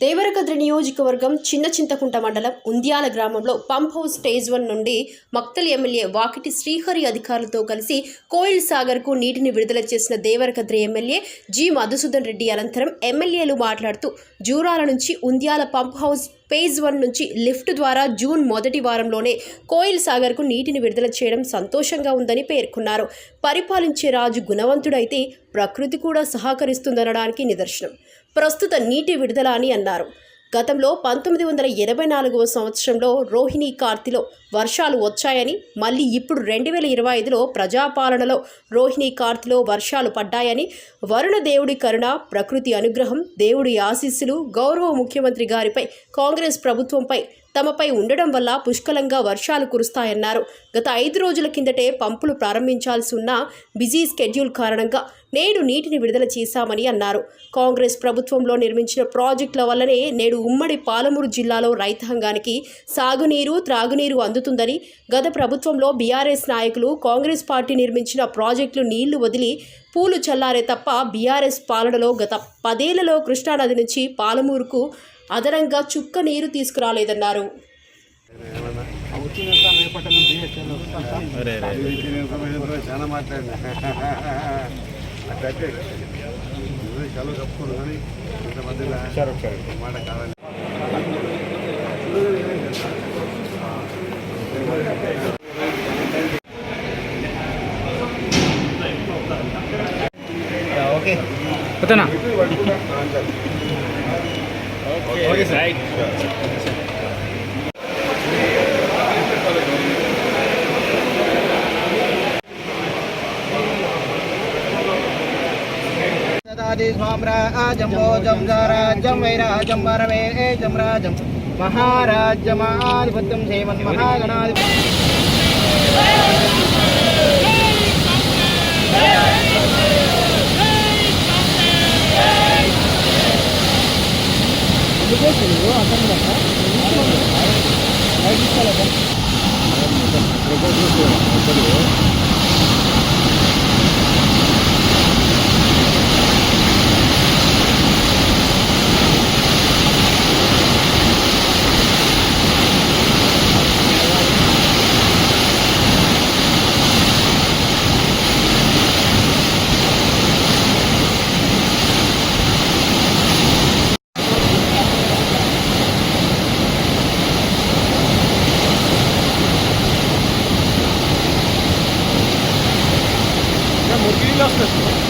దేవరకద్రి నియోజకవర్గం చిన్న చింతకుంట మండలం ఉంద్యాల గ్రామంలో పంప్ హౌస్ స్టేజ్ వన్ నుండి మక్తల్ ఎమ్మెల్యే వాకిటి శ్రీహరి అధికారులతో కలిసి కోయిల్ సాగర్కు నీటిని విడుదల చేసిన దేవరకద్రి ఎమ్మెల్యే జి మధుసూదన్ రెడ్డి అనంతరం ఎమ్మెల్యేలు మాట్లాడుతూ జూరాల నుంచి Undyala pump house phase one నుంచి లిఫ్ట్ ద్వారా జూన్ మొదటి వారంలోనే కోయిల్ సాగర్కు నీటిని విడుదల చేయడం సంతోషంగా ఉందని పేర్కొన్నారు. పరిపాలించే రాజు గుణవంతుడైతే ప్రకృతి కూడా సహకరిస్తుందనడానికి నిదర్శనం. ప్రస్తుత నీటి విడుదల అని అన్నారు. గతంలో పంతొమ్మిది వందల ఎనభై నాలుగవ సంవత్సరంలో రోహిణి కార్తిలో వర్షాలు వచ్చాయని మళ్ళీ ఇప్పుడు రెండు వేల ఇరవై ఐదులో ప్రజాపాలనలో రోహిణి కార్తిలో వర్షాలు పడ్డాయని వరుణ దేవుడి కరుణ ప్రకృతి అనుగ్రహం దేవుడి ఆశీస్సులు గౌరవ ముఖ్యమంత్రి గారిపై కాంగ్రెస్ ప్రభుత్వంపై తమపై ఉండడం వల్ల పుష్కలంగా వర్షాలు కురుస్తాయన్నారు. గత ఐదు రోజుల కిందటే పంపులు ప్రారంభించాల్సి ఉన్న బిజీ స్కెడ్యూల్ కారణంగా నేడు నీటిని విడుదల చేశామని అన్నారు. కాంగ్రెస్ ప్రభుత్వంలో నిర్మించిన ప్రాజెక్టుల వల్లనే నేడు ఉమ్మడి పాలమూరు జిల్లాలో రైతాంగానికి సాగునీరు త్రాగునీరు అందుతుందని గత ప్రభుత్వంలో బీఆర్ఎస్ నాయకులు కాంగ్రెస్ పార్టీ నిర్మించిన ప్రాజెక్టులు నీళ్ళు వదిలి పూలు చల్లారే తప్ప బీఆర్ఎస్ పాలనలో గత పదేళ్ళలో కృష్ణానది నుంచి పాలమూరుకు అదనంగా చుక్క నీరు తీసుకురాలేదన్నారు. ఓకే. పోతానా ఓకే సార్ స్వామ్రాజం భోజం రాజ్యం వైరాజం వరవేజం రాజం మహారాజ్యమాధిపత్యం సేవన్ మహాగణాధిపత్యం మురికి mutilas